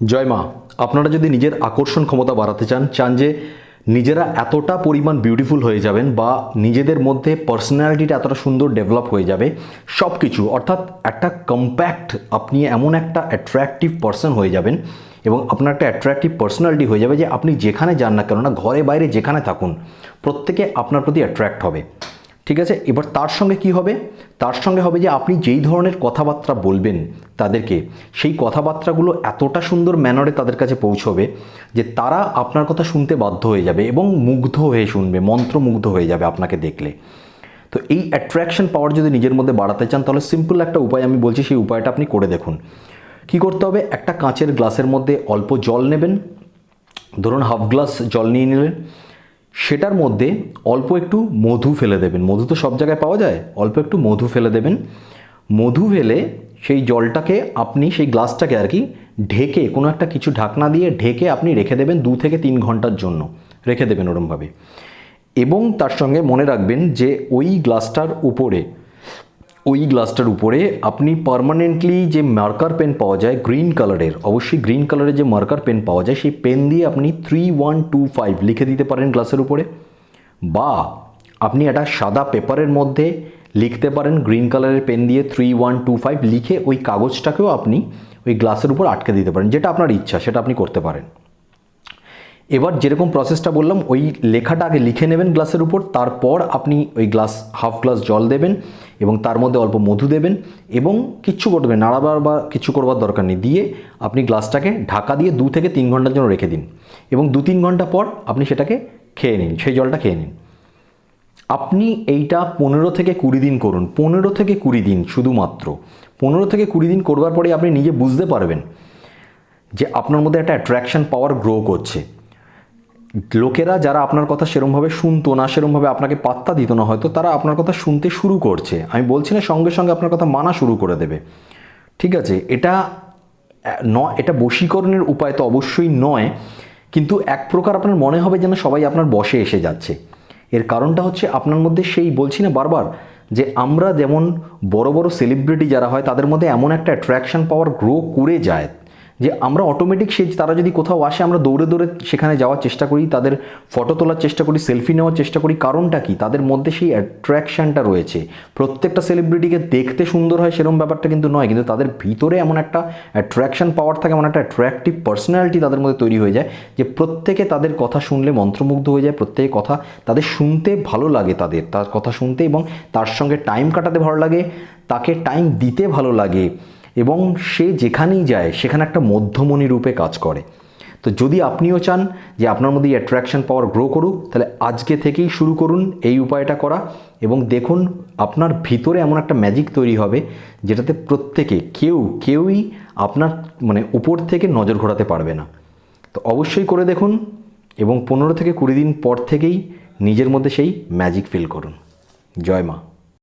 জয় মা, আপনারা যদি নিজের আকর্ষণ ক্ষমতা বাড়াতে চান চান যে নিজেরা এতটা পরিমাণ বিউটিফুল হয়ে যাবেন বা নিজেদের মধ্যে পার্সোনালিটিটা এতটা সুন্দর ডেভেলপ হয়ে যাবে সব কিছু অর্থাৎ একটা কম্প্যাক্ট আপনি এমন একটা অ্যাট্রাকটিভ পার্সন হয়ে যাবেন এবং আপনার একটা অ্যাট্রাকটিভ পার্সোনালিটি হয়ে যাবে যে আপনি যেখানে যান না কেননা, ঘরে বাইরে যেখানে থাকুন, প্রত্যেকে আপনার প্রতি অ্যাট্রাক্ট হবে। ঠিক আছে? এবার তার সঙ্গে কি হবে? তার সঙ্গে হবে যে আপনি যেই ধরনের কথাবার্তা বলবেন তাদেরকে, সেই কথাবার্তাগুলো এতটা সুন্দর ম্যানারে তাদের কাছে পৌঁছবে যে তারা আপনার কথা শুনতে বাধ্য হয়ে যাবে এবং মুগ্ধ হয়ে শুনবে, মন্ত্রমুগ্ধ হয়ে যাবে আপনাকে দেখলে। তো এই অ্যাট্রাকশন পাওয়ার যদি নিজের মধ্যে বাড়াতে চান, তাহলে সিম্পল একটা উপায় আমি বলছি, সেই উপায়টা আপনি করে দেখুন। কি করতে হবে? একটা কাঁচের গ্লাসের মধ্যে অল্প জল নেবেন। ধরুন হাফ গ্লাস জল নিয়ে নিলেন। সেটার মধ্যে অল্প একটু মধু ফেলে দেবেন। মধু তো সব জায়গায় পাওয়া যায়। অল্প একটু মধু ফেলে দেবেন। মধু ফেলে সেই জলটাকে আপনি সেই গ্লাসটাকে আর কি ঢেকে কোনো একটা কিছু ঢাকনা দিয়ে ঢেকে আপনি রেখে দেবেন দু থেকে তিন ঘণ্টার জন্য। রেখে দেবেন ওরমভাবে। এবং তার সঙ্গে মনে রাখবেন যে ওই গ্লাসটার উপরে ওই গ্লাসটার উপরে আপনি পার্মানেন্টলি যে মার্কার পেন পাওয়া যায় গ্রিন কালারের অবশ্যই গ্রিন কালারের যে মার্কার পেন পাওয়া যায়, সেই পেন দিয়ে আপনি থ্রি ওয়ান টু ফাইভ লিখে দিতে পারেন গ্লাসের উপরে। বা আপনি একটা সাদা পেপারের মধ্যে লিখতে পারেন গ্রিন কালারের পেন দিয়ে থ্রি ওয়ান টু ফাইভ লিখে ওই কাগজটাকেও আপনি ওই গ্লাসের উপর আটকে দিতে পারেন, যেটা আপনার ইচ্ছা, সেটা আপনি করতে পারেন। এবার যেরকম প্রসেসটা বললাম, ওই লেখাটা আগে লিখে নেবেন গ্লাসের উপর, তারপর আপনি ওই গ্লাস, হাফ গ্লাস জল দেবেন এবং তার মধ্যে অল্প মধু দেবেন এবং কিচ্ছু করবেন নাড়াবার বা কিছু করবার দরকার নেই। দিয়ে আপনি গ্লাসটাকে ঢাকা দিয়ে দু থেকে তিন ঘণ্টার জন্য রেখে দিন এবং দু তিন ঘণ্টা পর আপনি সেটাকে খেয়ে নিন, সেই জলটা খেয়ে নিন। আপনি এইটা পনেরো থেকে কুড়ি দিন করুন, পনেরো থেকে কুড়ি দিন শুধুমাত্র। পনেরো থেকে কুড়ি দিন করবার পরে আপনি নিজে বুঝতে পারবেন যে আপনার মধ্যে একটা অ্যাট্রাকশন পাওয়ার গ্রো করছে। লোকেরা যারা আপনার কথা সেরমভাবে শুনতো না, সেরমভাবে আপনাকে পাত্তা দিত না, হয়তো তারা আপনার কথা শুনতে শুরু করছে। আমি বলছি না সঙ্গে সঙ্গে আপনার কথা মানা শুরু করে দেবে। ঠিক আছে, এটা ন, এটা বশীকরণের উপায় তো অবশ্যই নয়, কিন্তু এক প্রকার আপনার মনে হবে যেন সবাই আপনার বসে এসে যাচ্ছে। এর কারণটা হচ্ছে আপনার মধ্যে সেই, বলছি না বারবার, যে আমরা যেমন বড় বড় সেলিব্রিটি যারা হয়, তাদের মধ্যে এমন একটা অ্যাট্রাকশন পাওয়ার গ্রো করে যায়। যে আমরা অটোমেটিক সে তারা যদি কোথাও আসে, আমরা দৌড়ে দৌড়ে সেখানে যাওয়ার চেষ্টা করি, তাদের ফটো তোলার চেষ্টা করি সেলফি নেওয়ার চেষ্টা করি। কারণটা কি? তাদের মধ্যে সেই অ্যাট্রাকশানটা রয়েছে। প্রত্যেকটা সেলিব্রিটিকে দেখতে সুন্দর হয় সেরকম ব্যাপারটা কিন্তু নয়, কিন্তু তাদের ভিতরে এমন একটা অ্যাট্রাকশন পাওয়ার থাকে, এমন একটা অ্যাট্রাকটিভ পার্সোনালিটি তাদের মধ্যে তৈরি হয়ে যায়, যে প্রত্যেকে তাদের কথা শুনলে মন্ত্রমুগ্ধ হয়ে যায়, প্রত্যেকে কথা তাদের শুনতে ভালো লাগে তাদের, তার কথা শুনতে এবং তার সঙ্গে টাইম কাটাতে ভালো লাগে, তাকে টাইম দিতে ভালো লাগে। এবং সে যেখানেই যায়, সেখানে একটা মধ্যমণি রূপে কাজ করে। তো যদি আপনিও চান যে আপনার মধ্যে অ্যাট্রাকশন পাওয়ার গ্রো করুক, তাহলে আজকে থেকেই শুরু করুন এই উপায়টা করা এবং দেখুন আপনার ভিতরে এমন একটা ম্যাজিক তৈরি হবে যেটাতে প্রত্যেকে, কেউ, কেউই আপনার মানে উপর থেকে নজর ঘোরাতে পারবে না। তো অবশ্যই করে দেখুন এবং পনেরো থেকে কুড়ি দিন পর থেকেই নিজের মধ্যে সেই ম্যাজিক ফিল করুন। জয় মা।